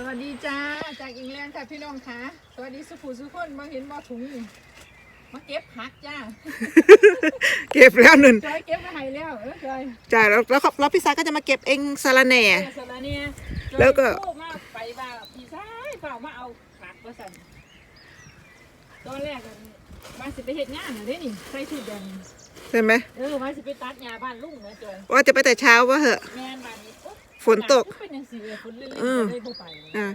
สวัสดีจ้าจากอิงแลนด์ค่ะพี่น้องค่ะสวัสดีสุภูสุคนมาเห็นบ่ถุงนี่มาเก็บผักจ้าเก็บแล้วหนึ่งจอยเก็บมาให้แล้วเออจอยจ้าแล้วแล้วเขาแล้วพี่ซายก็จะมาเก็บเองสาระแหน่เออสละเนี่ยจอยแล้วก็ โทรมาไปว่าพี่ชายเปล่ามาเอาผักมาสั่นตอนแรกอะมาสิไปเฮ็ดงานเหรอเด้นี่ใส่ชุดแดงใช่ไหมเออมาสิไปตัดหญ้าบ้านลุงนะจอยว่าจะไปแต่เช้าว่าเหอะ แม่นบ้านนี้โอ๊ะ ฝนตกหาเป็นจังซี่เลยฝนเรื่อยๆอืมก็เลยบ่ไปอ่า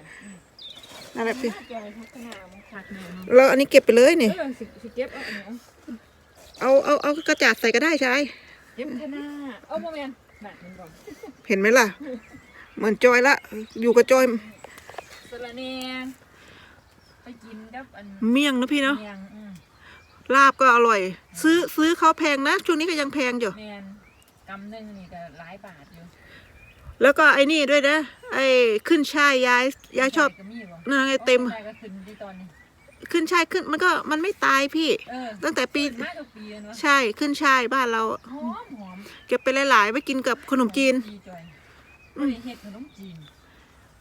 นั่นแหละพี่จอยพักหน้ามันคักแน่เนาะแล้วอันนี้เก็บไปเลยนี่ เออสิสิเก็บเอาอันนี้เอาเอาเอาเอากระจาดใส่ก็ได้ใช่เก็บข้างหน้าเอาโมเมนต์หนักมันก่อนเห็นไหมล่ะ เหมือนจอยละ อยู่กับจอย สละเนียงไปกินกับอันเมี่ยงนะพี่เนาะเมียงอืมลาบก็อร่อย ซื้อซื้อเขาแพงนะ ช่วงนี้ก็ยังแพงอยู่เมียนกำหนึ่งนี่ก็หลายบาทอยู่ แล้วก็ไอ้นี่ด้วยนะ ไอ้ขึ้นช่ายยายยายชอบก็มีบ่นั่นไงเต็ม ได้ก็ขึ้นที่ตอนนี้ ขึ้นช่ายขึ้นมันก็มันไม่ตายพี่ เออตั้งแต่ปี มาทุกปีเนาะใช่ขึ้นช่ายบ้านเรา หอมหอมเก็บไปหลายๆไว้กินกับขนมจีนจีจอยไม่ได้เฮ็ดขนมจีน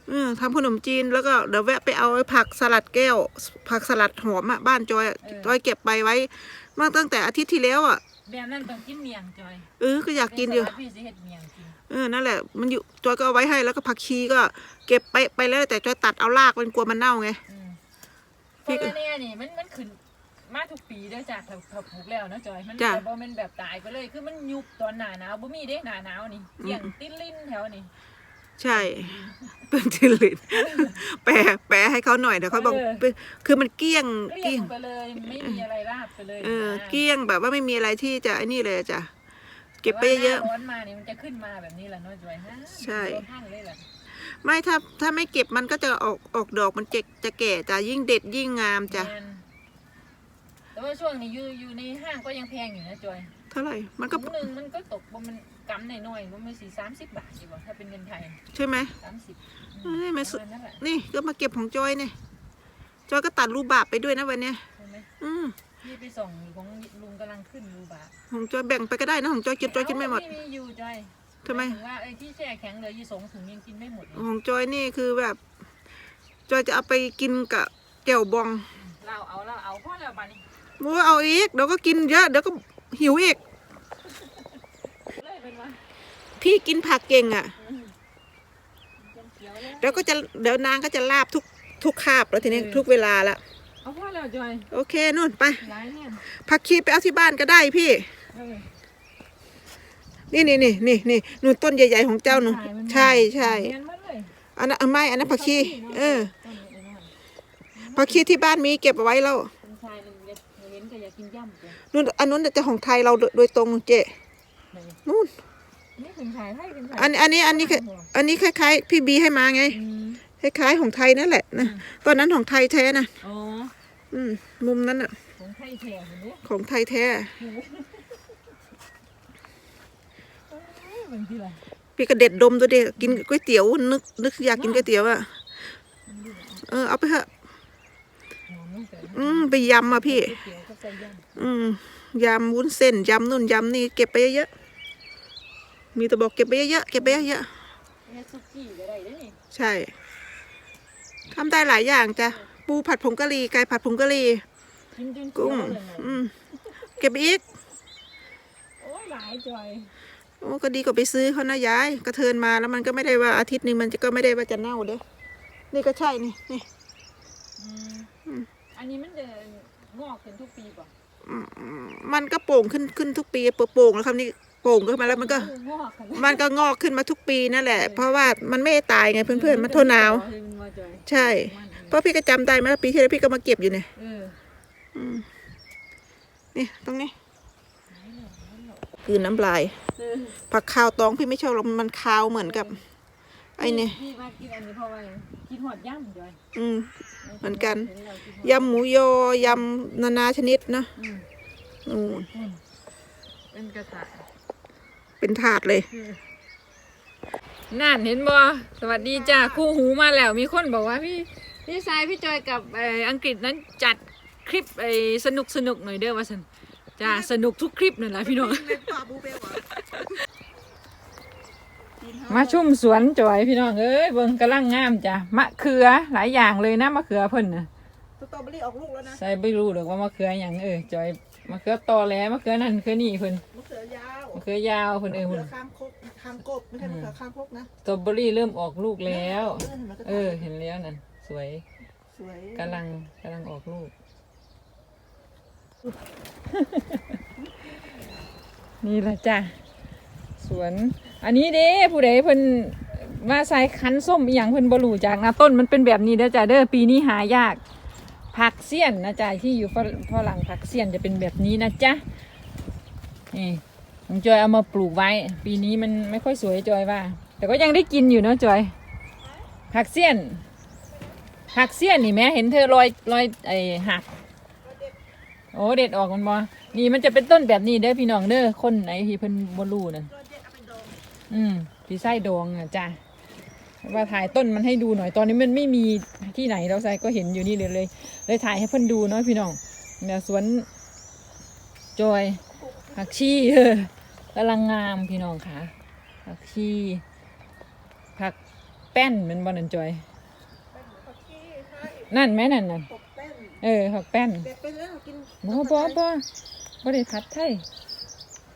เออทำขนมจีนแล้วก็เดี๋ยวแวะไปเอาไอ้ผักสลัดแก้ว ผักสลัดหอมอะบ้านจอยอะจอยเก็บไปไว้มาตั้งแต่อาทิตย์ที่แล้วอะแบบนั้นต้องกินเมียงจอยเออก็อยากกินอยู่ในสลัดพี่สิเฮ็ดเมียงกิน เออนั่นแหละมันอยู่จอยก็เอาไว้ให้แล้วก็ผักชีก็ เก็บไปไปแล้วแต่จอยตัดเอารากมันกลัวมันเน่าไง อืมพี่เพก็ราะว่าเนี่ยนี่มันมันขึ้นมาทุกปีเด้อจ้ะถ้าถ้าปลูกแล้วเนาะจอย มันจ้ะแบบบ่แมันแบบตายไปเลย คือมันยุบตอนหน้าหนาวบ่มีเด้หน้าหนาวนี่เกี่ยงติ้นลิ้นแถวนี่ใช่ เป็นจิลินแปลแปลให้เขาหน่อยเดี๋ยวเขาบอกเออเป็นคือมันเกลี้ยงเกลี้เกลี้ยยงง ไปเลย ไม่มีอะไรราบไปเลยเออนะเกลี้ยงแบบว่าไม่มีอะไรที่จะไอ้นี่เลยจ้ะ เก็บไปเยอะ แต่ว่าหน้าร้อนมานี่มันจะขึ้นมาแบบนี้แหละเนาะจอยฮะใช่ โดนท่านเลยแหละไม่ถ้าถ้าไม่เก็บมันก็จะออกออกดอกมันจะจะแก่จ้ะยิ่งเด็ดยิ่งงามจ้ะแม่นแต่ว่าช่วงนี้อยู่อยู่ในห้างก็ยังแพงอยู่นะจอยเท่าไหร่มันก็ถุงหนึ่งมันก็ตกว่ามันกำหน่อยๆว่ามันสี่สามสิบบาทดีกว่าถ้าเป็นเงินไทยใช่ไหม สามสิบเอ้ยมาสุนั่นแหละนี่ก็มาเก็บของจอยเนี่ยจอยก็ตัดรูบาบไปด้วยนะวันเนี้ยใช่ไหมอืม พี่ไปส่งของลุงกำลังขึ้นรูบาของจอยแบ่งไปก็ได้นะของจอยกินจอยกินไม่หมดเามีอยู่จอยทำไมายถึงว่าไอ้ที่แช่แข็งเหลยยี่สองถุงยังกินไม่หมดเลยของจอยนี่คือแบบ จอยจะเอาไปกินกับแจ่วบองเราเอาเราเอาพ่อเราบานี้โอ้เอาอีกเดี๋ยวก็กินเยอะเดี๋ยวก็หิวอีก เลยเป็นว่าพี่กินผักเก่งอะยังเขียวเลยเดี๋ยวก็จะเดี๋ยวนางก็จะลาบทุกทุกคาบแล้วทีนี้เออทุกเวลาละ เอาพ่อเราจอยโอเคนู่นไปร้ายเนี่ยผักชีไปเอาที่บ้านก็ได้พี่ เออ นี่นี่นี่นี่นี่นู่นต้นใหญ่ๆของเจ้าหนูถ่ายมัน ใช่ใช่เนียนหมดเลยอันนั้นอันไม่อันนั้นผักชีเออต้นนี้น้อยผักชีที่บ้านมีเก็บเอาไว้แล้วคุณชายหนึ่งเด็กเห็นก็อยากกินย่ำเลยนู่นอันนู้นจะของไทยเราโดโดยตรงเจไหนนู่นนี่คุณชายให้คุณชายอันอันนี้อันนี้คืออันนี้คล้ายๆ พี่บีให้มาไง อืมคล้ายๆของไทยนั่นแหละนะตอนนั้นของไทยแท้นะ อ๋อ อืม มุมนั้นอะของไทยแถวเนี้ยของไทยแท้บางทีไรพี่ก็เด็ดดมตัวเดียวกินก๋วยเตี๋ยวนึกนึกอยากกินก๋วยเตี๋ยวอะเออเอาไปเถอะหอมตั้งแต่อืมไปยำอะพี่ก๋วยเตี๋ยวก็ใส่ย่ำอืมยำวุ้นเส้นยำนู่นยำนี่เก็บไปเยอะๆมีแต่บอกเก็บไปเยอะๆเก็บไปเยอะแม่ซุกี้ก็ได้เด้อนี่ๆใช่ทำได้หลายอย่างจ้ะ ปูผัดผงกะหรี่ไก่ผัดผงกะหรี่กินจนเขีกุ้ยวงเลยนะอืมเก็บไปอีกโอ้ยหลายจอยโอ้ก็ดีกว่าไปซื้อเขานะยายกระเทินมาแล้วมันก็ไม่ได้ว่าอาทิตย์หนึ่งมันจะก็ไม่ได้ว่าจะเน่าเด้อนี่ก็ใช่นี่นี่อืมอันนี้มันจะงอกขึ้นทุกปีป่ะอืมมันก็โป่งขึ้นขึ้นทุกปีโป่งแล้วคำนี้โป่งขึ้นมาแล้วมันก็งอกขึ้นมันก็งอกขึ้นมาทุกปีนั่นแหละ เพราะว่ามันไม่ได้ตายไงเพื่อนๆมันทนหนาวเออมันมาจอยใช่เพ ราะพี่ก็จำได้ไหมปีที่แล้วพี่ก็มาเก็บอยู่เนี่ยเอออืมนี่ตรงนี้คือน้ำลายเออผักคาวตองพี่ไม่ชอบหรอกมันคาวเหมือนกับ ไอ้เนี่ยพี่มากินอันนี้เพราะว่ากินหอดย่ำจอยอืมเหมือนกันห็เรากินหอดยำหมูยอยำนานาชนิดเนอะอืมนู่นอืมเป็นกระถางเป็นถาดเลยนั่นเห็นบ่สวัสดีจ้าคู่หูมาแล้วมีคนบอกว่าพี่ พี่ชายพี่จอยกับเอ่ออังกฤษนั้นจัดคลิปไอ้สนุกสนุกหน่อยเด้อว่าสันจ้าสนุกทุกคลิปนั่นแหละพี่น้องปลาบูเบลกินมาชุ่มสวนจอยพี่น้องเอ้ยเบิ่งกำลังงามจ้ะมะเขือหลายอย่างเลยนะมะเขือเพิ่นน่ะสตรอเบอรี่ออกลูกแล้วนะใส่ไม่รู้หรอกว่ามะเขืออย่างเออจอยมะเขือตอแหลมะเขือนั่นเขือนี่เพิ่นมะเขือยาวมะเขือยาวเพิ่นเออมะเพิ่เขืนอข้างคกข้างกบไม่ใช่มะเขือข้างคกนะสตรอเบอรี่เริ่มออกลูกแล้ว เออเห็นไหมก็เออเห็นแล้วนั่น สวยสวยกำลังกำลังออกลูก นี่แหละจ้ะสวน อันนี้เด้ผู้ใดเพิ่นมาใส่คันส้มอหย่างเพิ่นบ่รู้จากนะต้นมันเป็นแบบนี้เด้อจ้ะเด้อปีนี้หายาก ผักเสี้ยนนะจ๊ะที่อยู่ฝรฝรั่งผักเสี้ยนจะเป็นแบบนี้นะจ๊ะนี่น้องจอยเอามาปลูกไว้ ปีนี้มันไม่ค่อยสวยจอยว่า แต่ก็ยังได้กินอยู่เนอะจอยผักเสี้ยน ผักเสี้ยนนี่แม่เห็นเธอลอยลอยไอหัก โอ้เด็ดออกมันบ่นี่มันจะเป็นต้นแบบนี้เด้อพี่น้องเด้อคนไหนที่เพิ่นบ่รู้นั่นอืมพี่ไส้ดองอะจ้ะว่าถ่ายต้นมันให้ดูหน่อยตอนนี้มันไม่มีที่ไหนเราใส่ก็เห็นอยู่นี่เลยเลย เลยถ่ายให้เพิ่นดูเนาะพี่น้องเนี่ยสวนจอยผักชีเออกำลังงามพี่น้องค่ะผักชีผักแป้นมันบ่นั่นจอย นั่นแม่นั่นน่ะตกแป้นเออผักแป้นเด็ดไปแล้วกินบ่บ่บ่บ่ได้พัดไทย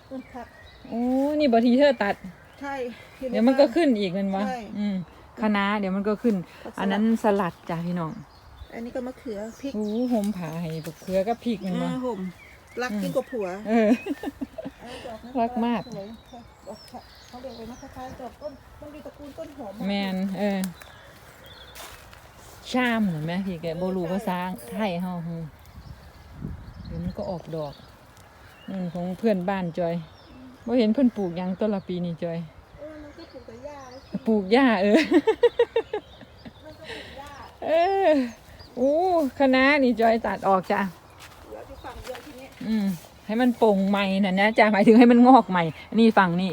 อืมผักโอ้นี่บ่ทีเธอตัดใช่เดี๋ยวมันก็ขึ้นอีกแมันวะใช่อืมคะน้าเดี๋ยวมันก็ขึ้นผักสลัดอันนั้นสลัดจ้ะพี่น้อง อันนี้ก็มะเขือพริกโอ้โหมผาให้บักเขือกับพริกแมันวะอ่าห่มรักยิ่งกว่าผัว เอออันนี้ดอกนะรักมากสวยค่ะดอกค่ะเขาเรียกอะไรนะคล้ายๆดอกต้นมันมีตระกูลต้นหอมแมนเออ ชามเห็นไหมพี่แกโบรูภาษาไทยเฮาฮึเดี๋ยวมันก็ออกดอกนั่นของเพื่อนบ้านจอยบ่เห็นเพิ่นปลูกหยังต้นละปีนี่จอยเออมันก็ปลูกแต่หญ้าแล้วปลูกหญ้าเออมันก็ปลูกหญ้าเออโอ้คณะนี่จอยตัดออกจ้ะเหลือที่ฝั่งเดียวทีนี้อืมให้มันโป่งใหม่น่ะนะจ้ะหมายถึงให้มันงอกใหม่ นี่ฝั่งนี้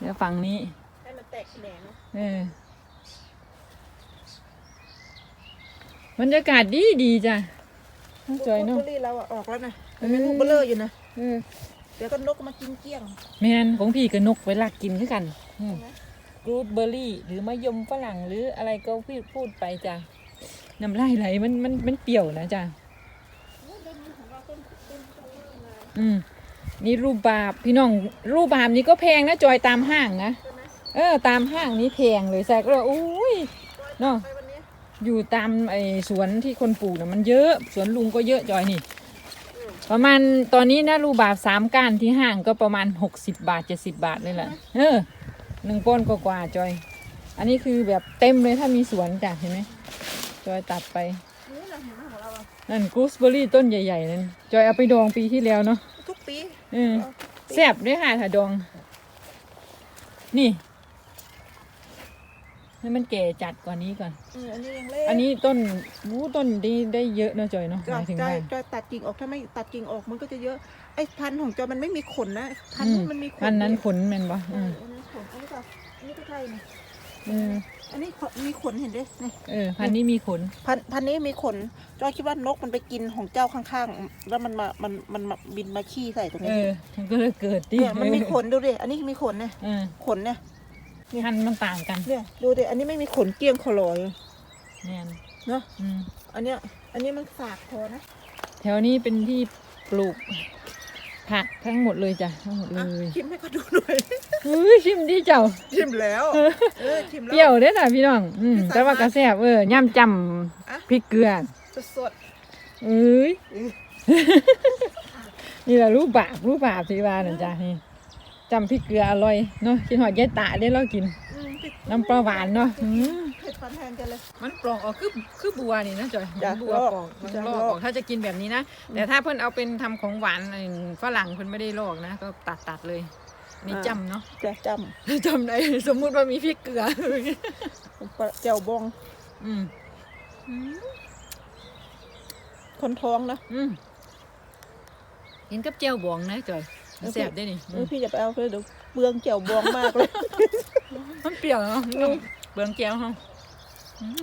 เดี๋ยวฝั่งนี้ให้มันแตกแขนงเออ บรรยากาศดีดีจ้ะน้องจอยเนาะบลูเบอรี่เราอะออกแล้วนะเออมันลูกเบลเลอร์อยู่นะเออเดี๋ยวก็นกมากินเกลี้ยงแมนของพี่กับนกไว้ลักกินคือกันใช่ไหมกรูดเบอร์รี่ หรือมะยมฝรั่งหรืออะไรก็พูดพูดไปจ้ะน้ำลายไหลมันมันมันเปรี้ยวนะจ้ะโอ้ยต้นนี้ของเราต้นต้นต้นเริ่มเลยอืมนี่รูปบาบพี่น้องรูปบาบนี้ก็แพงนะจอยตามห้างนะใช่ไหมเออ ตามห้างนี้แพงเลยแซกเลยอุ้ยเนอะไปวันนี้ อยู่ตามไอ้สวนที่คนปลูกนะมันเยอะ สวนลุงก็เยอะจอยนี่ ประมาณตอนนี้นะรูบาบสามก้านที่ห้างก็ประมาณหกสิบบาทเจ็ดสิบาทเลยแหละเออหนึ่งป้อนกว่าๆจอย อันนี้คือแบบเต็มเลยถ้ามีสวนจ้ะเห็นไหมจอยตัดไปนี่แหละเห็นไหมของเราอะนั่นกูสเบอรี่ต้นใหญ่ ๆ นั่นจอยเอาไปดองปีที่แล้วเนาะทุกปีเออแซ่บด้วยค่ะถ้าดอง นี่ ให้มันแก่จัดกว่านี้ก่อน เอออันนี้ยังเล็กอันนี้ต้นวู้ต้นดีได้เยอะเนอะจอยเนาะหจะมายถึงจะว่าจะตัดกิ่งออกถ้าไม่ตัดกิ่งออกมันก็จะเยอะไอ้พันธุ์ของจอมันไม่มีขนนะพันธุ์นู้นมันมีขนอันนั้นขนแมันปะเออือมอันนั้นขนอันนี้ก็อันนี้ก็ใช่นะเอออันนี้ขนมีขนเห็นดินี่เออพันธุ์นี้มีขน พันธุ์พันธุ์นี้มีขนจอยคิดว่านกมันไปกินของเจ้าข้างๆ แล้วมันมามันมันมาบินมาขี้ใส่ตรงเอนี้อมันก็เลยเกิดดิเนี่ยมันมีขนดูดิอันนี้มีขนเนี่ยเออขนเนี่ย พันธุ์มันต่างกันเนี่ยดูดิอันนี้ไม่มีขนเกลี้ยงคอลอยเนี่ยเนาะอืมอันเนี้ยอันนี้มันฝากคอนะแถวนี้เป็นที่ปลูกผักทั้งหมดเลยจ้ะทั้งหมดเลอะยชิมให้เขาดูหน่อย เฮ้ยชิมดิเจ้า ชิมแล้วเออชิมเปแล้วรี้ยวเด้อจ้ะพี่น้อง อืมพี่สายแต่ว่ากระแซบเออย่ำจอะำพริกเกลือสดเอ้ยๆอือนี่แหละรูปบาปรูปบาปที่ว่านั่นจ้ะนี่ จำพริกเกลืออร่อยเนาะกินหอยยายตาได้เรากินอืมพริกน้ำปลาหวานเนาะอืมเผ็ดฟันแทนกันเลย มันปลอกออกคือคือบัวนี่นะจอยจ้ะบัวลอกปลอกมันจ้ะลอกลอก ออกถ้าจะกินแบบนี้นะ แต่ถ้าเพิ่นเอาเป็นทำของหวานไอ้ฝรั่งเพิ่นไม่ได้ลอกนะ ก็ตัดตัดเลยนี่จำเนาะ จะจจำได้สมมุติว่ามีพริกเกลือำปลาเจียวบองอืมคนท้องนะอืมกินกับเจียวบองนะจอย แซ่บได้นี่เออพี่อย่าไปเอาเลยเดี๋ยวเปลืองเจียวบองมากเลยมันเปรี้ยวเนาะเบืองแก้วเฮาอืม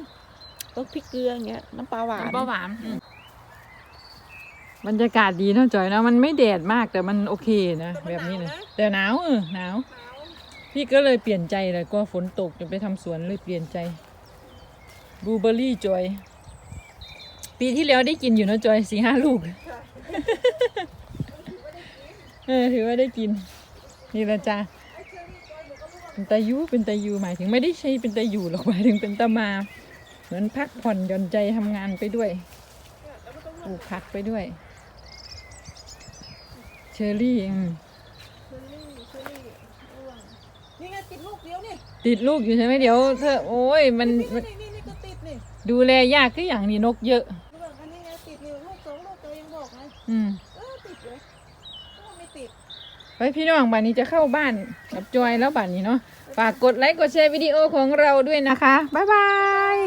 ต้องพริกเกลืออย่างเงี้ยน้ำปลาหวานน้ำปลาหวานอืมบรรยากาศดีเนาะจอยเนาะมันไม่แดดมากแต่มันโอเคนะแบบนี้นะแต่หนาวเออหนาวหนาวจพี่ก็เลยเปลี่ยนใจเลยก็ฝนตกจะไปทำสวนเลยเปลี่ยนใจบลูเบอร์รี่จอย ปีที่แล้วได้กินอยู่นะจอยสี่ห้าลูก เออถือว่าได้กิน นี่แหละจ้าเป็นตายูเป็นตายูหมายถึงไม่ได้ใช้เป็นตายูหรอกหมายถึงเป็นตามา เหมือนพักผ่อนหย่อนใจทำงานไปด้วยปลูกผักไปด้วย เชอรี่อืมนี่ไงติดลูกเดียวนี่ติดลูกอยู่ใช่ไหมเดี๋ยวเธอโอ้ยมันมันนี่นี่นี่ก็ติดนี่ดูแลยากก็อย่างนี้นกเยอะรู้ป่ะอันนี้ไงติดนี่ลูกสองลูกตัวเองบอกไงอืม เออติดเลยเออไม่ติด ไปพี่น้องบ้านนี้จะเข้าบ้านกับจอยแล้วบ้านนี้เนาะฝากกดไลค์กดแชร์วิดีโอของเราด้วยนะคะ บ๊ายบาย